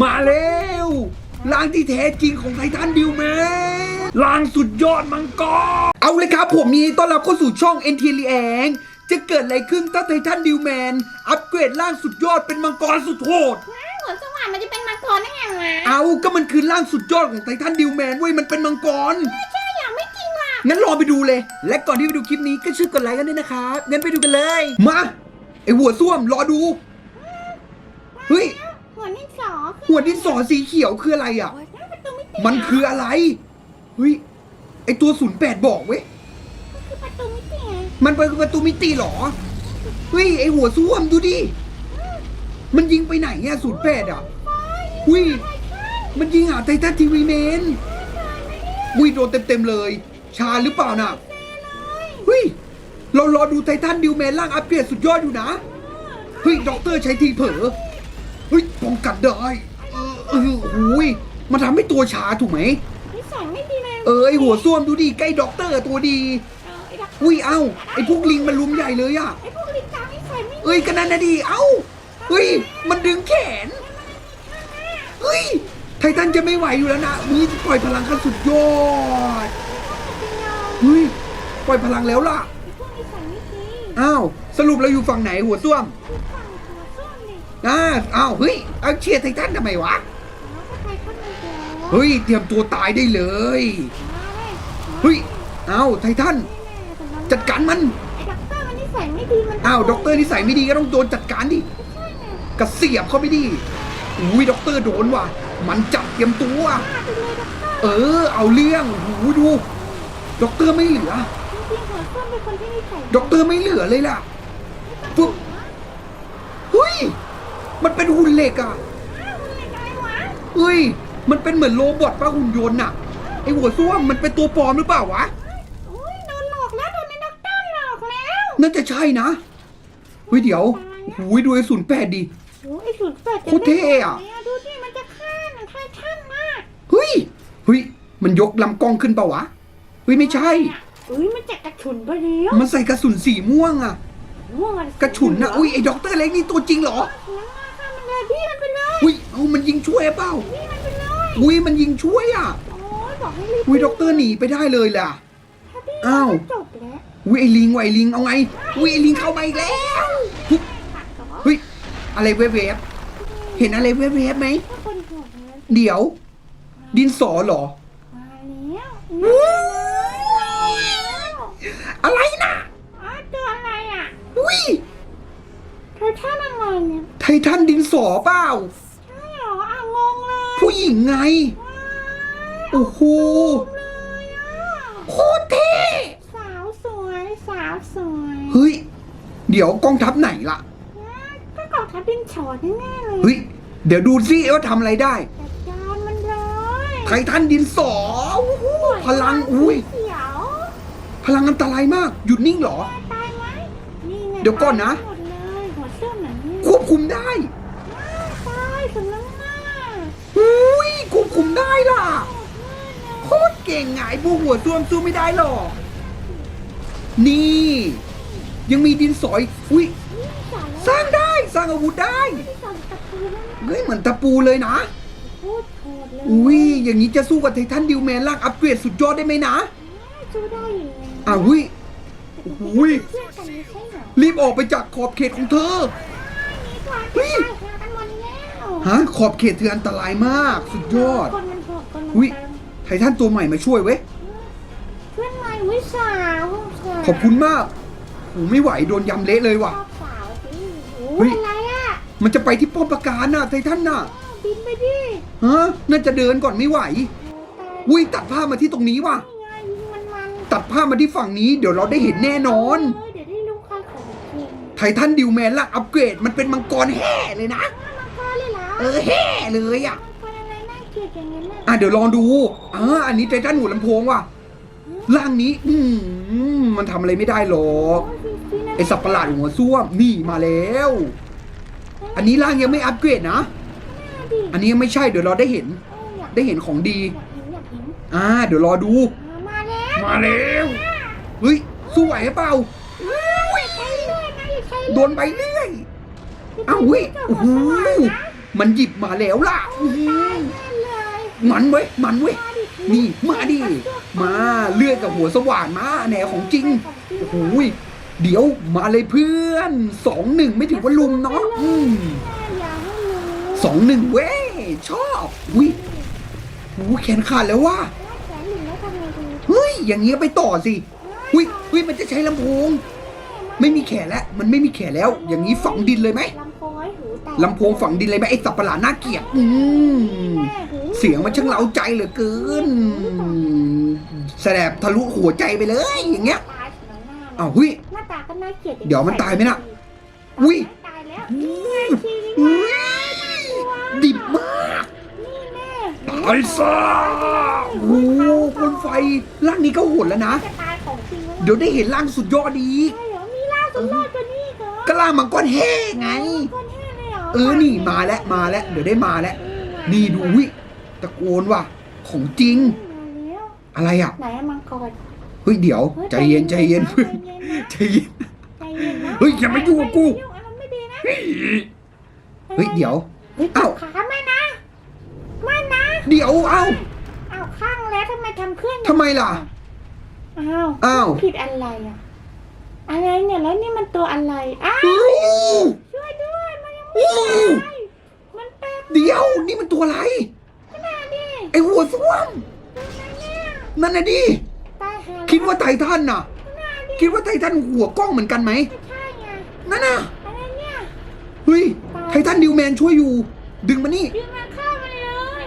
มาแล้วร่างที่แท้จริงของไททันดิวแมนร่างสุดยอดมังกร เอาเลยครับผมมีต้อนรับเข้าสู่ช่อง n t ลีแองจะเกิดอะไรขึ้นถ้าไททันดิวแมน อัปเกรดร่างสุดยอดเป็นมังกรสุดโหดว้าวหัวสว่านมันจะเป็นมังกรได้ไงวะเอาก็มันคือร่างสุดยอดของไททันดิวแมนเว้ยมันเป็นมังกรใช่อย่างไม่จริงว่ะงั้นรอไปดูเลย และก่อนที่ไปดูคลิปนี้ก็ช่วยกดไลค์กันด้วยนะครับงั้นไปดูกันเลย มาไอหัวส้วมรอดู เฮ้ย หัวนี่สอหัวดินสอสีเขียวคืออะไรอะ หน้าประตูมิติมันคืออะไรเฮ้ยไอตัวศูนย์แปดบอกเว้ยคือประตูมิติไงมันเป็นประตูมิติเหรอเฮ้ยไอหัวส้วมดูดิมันยิงไปไหนเนี่ยศูนย์แปดอะอุ้ยมันยิงหาไททันทีวีเมนอุ้ยโดนเต็มๆเลย ชาหรือเปล่าน่ะเฮ้ยเรารอดูไททันดิวแมนร่างอัปเกรดสุดยอดอยู่นะเฮ้ยด็อกเตอร์ใช้ทีเผลอ เฮ้ยป้องกันได้เออเออหูยมันทำให้ตัวชาถูกไหมนิสัยไม่ดีเลยเออไอหัวส้วมดูดิใกล้ด็อกเตอร์ตัวดีเออไอ้ดักอุ้ยเอ้าไอพวกลิงมันลุมใหญ่เลยอะไอ้พวกลิงกังนิสัยไม่ดีเอ้ยกันนั่นนะดีเอ้าเฮ้ยมันดึงแขนเฮ้ยไททันจะไม่ไหวอยู่แล้วนะมีปล่อยพลังขั้นสุดยอดเฮ้ยปล่อยพลังแล้วล่ะไอ้พวกนิสัยไม่ดีอ้าวสรุปเราอยู่ฝั่งไหนหัวส้วมคือฝั่งหัวส้วมดิ อ่าอ้าวเฮ้ยเอาเชียร์ไททันทำไมวะแล้วก็ใครเข้ามาเจอเฮ้ยเตรียมตัวตายได้เลยมาเลยเฮ้ยอ้าวไททันแต่มันจัดการมันไอ้ด็อกเตอร์มันนิสัยไม่ดีมันอ้าวด็อกเตอร์นิสัยไม่ดีก็ต้องโดนจัดการดิใช่ไงกระเสียบเข้าไปดิอุ้ยด็อกเตอร์โดนว่ะ มันจับเตรียมตัว ฆ่าไปเลยด็อกเตอร์เออ เอาเรื่องโอ้โหดูด็อกเตอร์ไม่เหลือจริงๆหัวส้วมเป็นคนที่นิสัยด็อกเตอร์ไม่เหลือเลยล่ะ ปุ๊บ เฮ้ย มันเป็นหุ่นเหล็กอะอ้าวมันเป็นอะไรวะเฮ้ย มันเป็นเหมือนโรบอทป้าหุ่นยนต์น่ะ ไอหัวส้วมมันเป็นตัวปลอมหรือเปล่าวะโอ้ยโดนหลอกแล้วโดนในด็อกเตอร์หลอกแล้วน่าจะใช่นะเฮ้ยเดี๋ยวโอ้โหดูไอ้ศูนย์แปดดิโอ้ยไอ้สุดเปิดจะโคตรเท่อะได้แบบไหนดูสิมันจะฆ่าหนังไททันมากเฮ้ยเฮ้ยมันยกลำกล้องขึ้นเปล่าวะเฮ้ยไม่ใช่อุ้ยมันจะกระฉุนไปแล้วมันใส่กระสุนสีม่วงอะม่วงอะกระฉุนนะอุ้ยไอ้ด็อกเตอร์เล็กนี่ตัวจริงเหรอ เลยอุ้ยเอามันยิงช่วยเปล่าพี่มันไปเลยอุ้ยมันยิงช่วยอะ โอ้ยบอกให้รีบอุ้ยด็อกเตอร์หนีไปได้เลยล่ะ ถ้าพี่อ้าว จบแล้วอุ้ยไอ้ลิงว่ะไอ้ลิงเอาไง อุ้ยไอ้ลิงเข้ามาอีกแล้ว ปุ๊บ ตัดต่อเฮ้ย อะไรเวฟๆเห็นอะไรเวฟๆไหม ถ้าคนหัวนั้นเดี๋ยว ดินสอเหรอ มาแล้วอุ้ยมาแล้วอะไรนะอ้าวตัวอะไรอะอุ้ยเธอท่าอะไรเนี่ยไททันดินสอเปล่า ใช่เหรออะงงเลย ผู้ หญิงไงว้ายโอ้โหเลยอะโคตรเท่สาวสวยสาวสวยเฮ้ย เดี๋ยวกองทัพไหนล่ะ ว้ายก็กองทัพดินฉอดแน่ๆเลยเฮ้ย เดี๋ยวดูซิว่าทำอะไรได้ จัดการมันเลยไททันดินสอโอ้โหพลัง อุ้ย เขียวพลังอันตรายมาก หยุดนิ่งเหรอ ตายไหมนี่ไงเดี๋ยวก่อนนะหมดเลยหัวเสื้อหนังนี่ควบคุมได้ ตายสำนักหน้า อุ้ย ควบคุม ได้ล่ะหมดเละโคตรเก่งไงพวหัวซ่วมสู้ไม่ได้หรอก นี่ ยังมีดินสอยอุ้ยสร้างได้สร้างอาวุธได้เฮ้ยเหมือนตะปูเลยนะอุ้ยอย่างนี้จะสู้กับไททันดิวแมนล่างอัปเกรดสุดยอดได้ไหมนะสู้ได้อยู่ะอุ้ยอุ้ยรีบออกไปจากขอบเขตของเธอเฮ้ยจะตายกันหมดแล้วฮะขอบเขตเธออันตรายมาก สุดยอดคนมันโหดคนมัน อุ้ยเติมไททันตัวใหม่มาช่วยเว้ยเพื่อนใหม่วิสาวขอบคุณมากโหไม่ไหวโดนยำเละเลยชว่ะอบสาวสิเฮ้โอ้ย ยอะไรอะมันจะไปที่ป้อมปราการน่ะไททันน่ะบินไปดิฮะน่าจะเดินก่อนไม่ไหวโอ้ตายอุ้ยตัดภาพมาที่ตรงนี้ว่ะ นี่ไงยิงมันมันตัดภาพมาที่ฝั่งนี้ เดี๋ยวเราได้เห็นแน่นอนเออเดี๋ยวได้รู้ค่าของจริงไททันดิวแมนล่างอัปเกรดมันเป็นมังกรแห่เลยนะ มังกรเลยเหรอเออแห่เลยอะ มังกรอะไรน่าเกลียดอย่างนั้นน่ะอะเดี๋ยวลองดูอ่าอันนี้ไททันหัวลำโพงว่ะร่างนี้ อืมมันทำอะไรไม่ได้หรอก โอ้ยฟินๆนะไอสับประหลาดหัวส้วมนี่มาแล้ว อันนี้ร่างยังไม่อัปเกรดนะ น่าดิอันนี้ยังไม่ใช่เดี๋ยวเราได้เห็นเอออยากได้เห็นของดี อยากเห็นอยากเห็นอ่า เดี๋ยวรอดู อ่ามาแล้วมาแล้วเฮ้ยสู้ไหวหรือเปล่าอย่าใช้เลื่อยนะอย่าใช้โดเลื่อยนไปเรื่อยอ้าวเว้ยโอ้โหมันหยิบมาแล้วล่ะอื้อหือแน่เลย มันเว้ยมันเว้ยมาดินี่มาดิมาเลือดกับหัวสว่านมาแหนของจริงโอ้โหยเดี๋ยวมาเลยเพื่อนสองหนึ่งไม่ถือว่าลุมเนาะอืมอย่าให้รู้สองหนึ่งเว้ยชอบอุ้ยโอ้โหแขนขาดแล้วว่ะแล้วแขนหนึ่งแล้วทำไงดีเฮ้ยอย่างเงี้ยไปต่อสิอุ้ยอุ้ยมันจะใช้ลำโพงไม่มีแขนแล้ว มันไม่มีแขนแล้ว อย่างนี้ฝังดินเลยไหมลำโพงให้หูแตกลำโพงฝังดินเลยไหมไอ้สับประหลาดน่าเกลียดอืมแม่หู เสียงมันช่างเล้าใจเหลือเกินแสบทะลุหัวใจไปเลย อย่างเงี้ยตายเสียงหน้าอ้าวเฮ้ยหน้าตาก็น่าเกลียดเดี๋ยวมันตายไหมน่ะอุ๊ย ตายแล้วนี่ไงชีวิตอุ้ยดิบมากนี่แม่ตายซะโอ้โหบนไฟร่างนี้ก็โหดแล้วนะ จะตายของจริงแล้วเดี๋ยวได้เห็นร่างสุดยอดอีกใช่เหรอมีล่าสุดรอดกว่านี้อีเหรอก็ล่างมังกรแห้ไง ก้อนแห้เลยเหรอเออนี่มาแล้วมาแล้วเดี๋ยวได้มาแล้วนี่ดูวิ ตะโกนว่ะ ของจริงมาแล้วอะไรอะ ไหนอะมังกรเฮ้ยเดี๋ยว ใจเย็นใจเย็นเพื่อนใจเย็น ใจเย็นนะเฮ้ยอย่ามายุ่งกับกูอย่ามายุ่งอันนั้นไม่ดีนะเฮ้ยเดี๋ยว เฮ้ยเอ้าขาไม่นะ ไม่นะเดี๋ยวเอ้าอ้าวข้างแล้วทำไมทำเครื่องทำไมล่ะ อ้าวอ้าว ผิดอะไรอะ อะไรเนี่ยแล้วนี่มันตัวอะไร อ้าวอู้ช่วยด้วย มันยังไม่ตายมันเป็น เดี๋ยวนี่มันตัวอะไรขนาดดิ ไอหัวส้วมตัวไหนเนี่ยนั่นน่ะดิตายหาคิดว่าไททันน่ะขนาดดิคิดว่าไททันหัวกล้องเหมือนกันไหมไม่ใช่ไงนั่นน่ะอะไรเนี่ยเฮ้ยไททันดิวแมนช่วยอยู่ ดึงมานี่ดึงมาเข้ามาเลย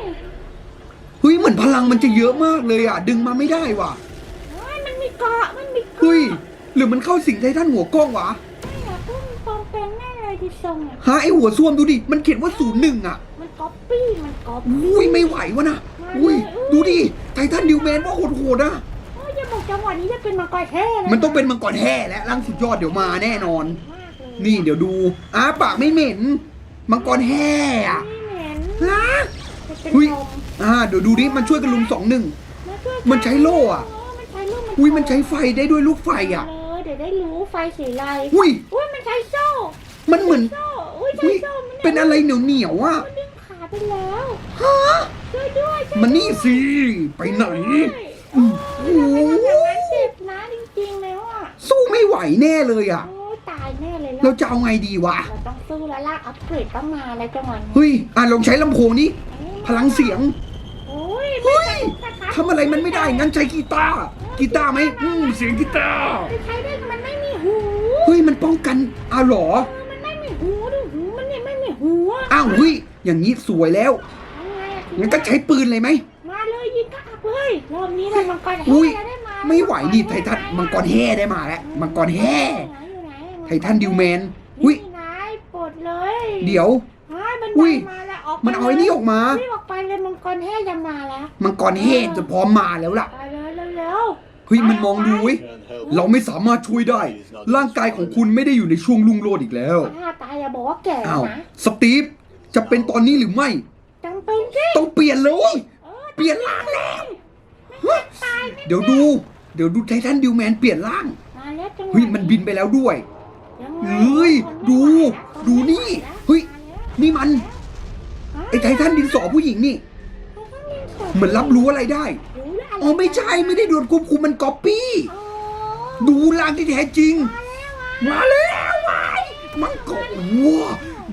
เฮ้ยเหมือนพลังมันจะเยอะมากเลยอะ ดึงมาไม่ได้ว่ะเฮ้ยมันมีเกาะมันมีเกาะเฮ้ยหรือมันเข้าสิงไททันหัวกล้องวะไม่อยากพูดมันปลอมเป็นแน่เลยที่ทรงอะหาไอหัวส้วมดูดิมันเขียนว่าศูนย์หนึ่งอะมัน ก๊อปปี้มันก๊อปอุ้ยไม่ไหววะนะอุ้ยดูดิไททันดิวแมนว่าโหดๆอะโอ้ยอย่าบอกจังหวะนี้จะเป็นมังกรแท้เลยมันต้องเป็นมังกรแห่และร่างสุดยอดเดี๋ยวมาแน่นอน มากเลยนี่เดี๋ยวดูอ้าปากไม่เหม็น มังกรแห่อะไม่เหม็นฮะจะเป็นอุ้ยลมอ่าเดี๋ยวดูดิมันช่วยกันลุมสองหนึ่งาช่วยมันใช้โล่อะ เมันใช้โล่อุ้ยมันใช้ไฟได้ด้วยลูกไฟอะ เออเดี๋ยวได้รู้ไฟสีอะไรอุ้ย อุ้ยมันใช้โซ่มันเหมือน โซ่อุ้ยใช้อุ้ยโซ่มันเป็นอะไรเหนียวเหนียวๆอะมันดึงขา ไปแล้วฮะช่วยด้วยช่วยมันนี่สิ ไปไหนด้วยอืมโอ้ยทำไมทำอย่างนั้นเจ็บนะจริงๆแล้วอะสู้ไม่ไหวแน่เลยอะ โอ้ยตายแน่เลยเราจะเอาไงดีวะ เราต้องสู้แล้วล่ะอัปเกรดต้องมาแล้วจังหวะนี้เฮ้ย อะลองใช้ลำโพงนี้ พลังเสียง โอ้ยเฮ้ยม่ทันทำอะไรมันไม่ได้ งั้นใช้กีตาร์ กีตาร์ไหมอืมเสียงกีตาร์จะใช้ได้มันไม่มีหูเฮ้ย มันป้องกันอ้าวเหรอ เออมันไม่มีหูดูหูมันเนี่ยไม่มีหูอะ อ้าวเฮ้ย อย่างนี้สวยแล้วเอาไงอะทีงั้นก็ใช้ปืนเลยไหม มาเลยยิงกระอักเลยรอบนี้เรามังกรอุ้ยแห่ได้มาไม่ไหวดิไททันมังกรแห่ได้มาแล้วมังกรแห่อยู่ไหนอยู่ไหนไททันดิวแมนอุ้ยนี่ไงปลดเลยเดี๋ยวเฮ้ยมันอุ้ย มาแล้วออกมันเอาไอ้นี่ออกมา รีบออกไปเลยมังกรแห่จะมาแล้วมังกรแห่จะพร้อมมาแล้วล่ะไปเลยเร็วเฮ้ยมันมองดูเว้ยเราไม่สามารถช่วยได้ ร่างกายของคุณไม่ได้อยู่ในช่วงลุ่งโรดอีกแล้ว ๆถ้าตายอย่าบอกว่าแก่อ้าวนะสตีฟ จะเป็นตอนนี้หรือไม่ จำเป็นสิต้องเปลี่ยนเลย เออเปลี่ยนร่างแล้วไม่ตายไม่เดี๋ยวดู เดี๋ยวดูไททันดิวแมนเปลี่ยนร่างมาแล้วจังหวะเฮ้ยมันบินไปแล้วด้วยยังไงเฮ้ยดู ดูนี่เฮ้ย นี่มัน ไอ้ไททันดินสอผู้หญิงนี่ เหมือนรับรู้อะไรได้ อ๋อไม่ใช่ไม่ได้โดนควบคุมมันก๊อปปี้อ๋อดูร่างที่แท้จริง มาแล้ววายมังกรว้า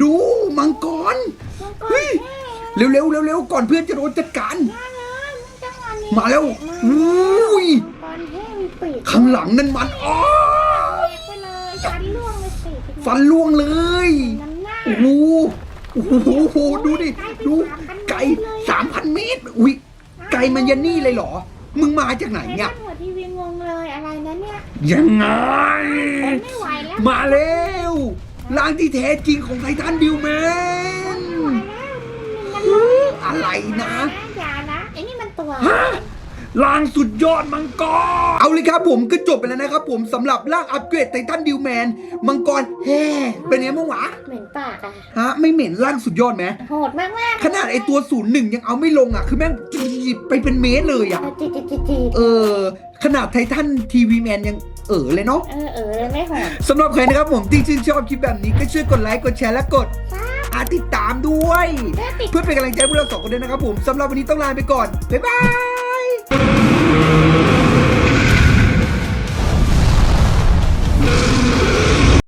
ดูมังกรเฮ้ยเร็วเร็วเร็วเร็วก่อนเพื่อนจะโดนจัดการ มาแล้วอุ้ยตอนแห้งปีกข้างหลังนั่นมันอ๋อไปเลยฟันล่วงเลยสิฟันล่วงเลยน้ำหน้าโอ้โหโอ้โหโอ้โหดูดิดูไก่สามพันเมตรอุ้ยไก่มันยันนี่เลยเหรอ มึงมาจากไหนไอ้เนี่ยหัวทีวีงงเลยอะไรนะเนี่ยยังไงผมไม่ไหวแล้วมาแล้ว ร่างที่แท้จริงของไททันดิวแมนไม่ไหวแล้วมันร้อนอะไรนะ อย่านะไอ้นี่มันตัวฮะ ล่างสุดยอดมังกร เอาเลยครับผมก็จบไปแล้วนะครับผมสำหรับร่างอัปเกรดไททันดิวแมนมังกรแฮ่เป็นไงบ้างวะเหม็นปากอะฮะไม่เหม็นร่างสุดยอดไหมโหดมากมากขนาดไอตัวศูนย์หนึ่งยังเอาไม่ลงอะคือแม่งหยิบไปเป็นเมตรเลยอะจีจีจีจีเออ ขนาดไททันทีวีแมนยังเออเลยเนาะเออเออเลยไม่โหดสำหรับใครนะครับผมที่ชื่นชอบคลิปแบบนี้ก็ช่วยกดไลค์กดแชร์และกดจ้าอาติดตามด้วยแม่ติดเพื่อเป็นกำลังใจให้พวกเราสองคนด้วยนะครับผมสำหรับวันนี้ต้องลาไปก่อนบ๊ายบาย you.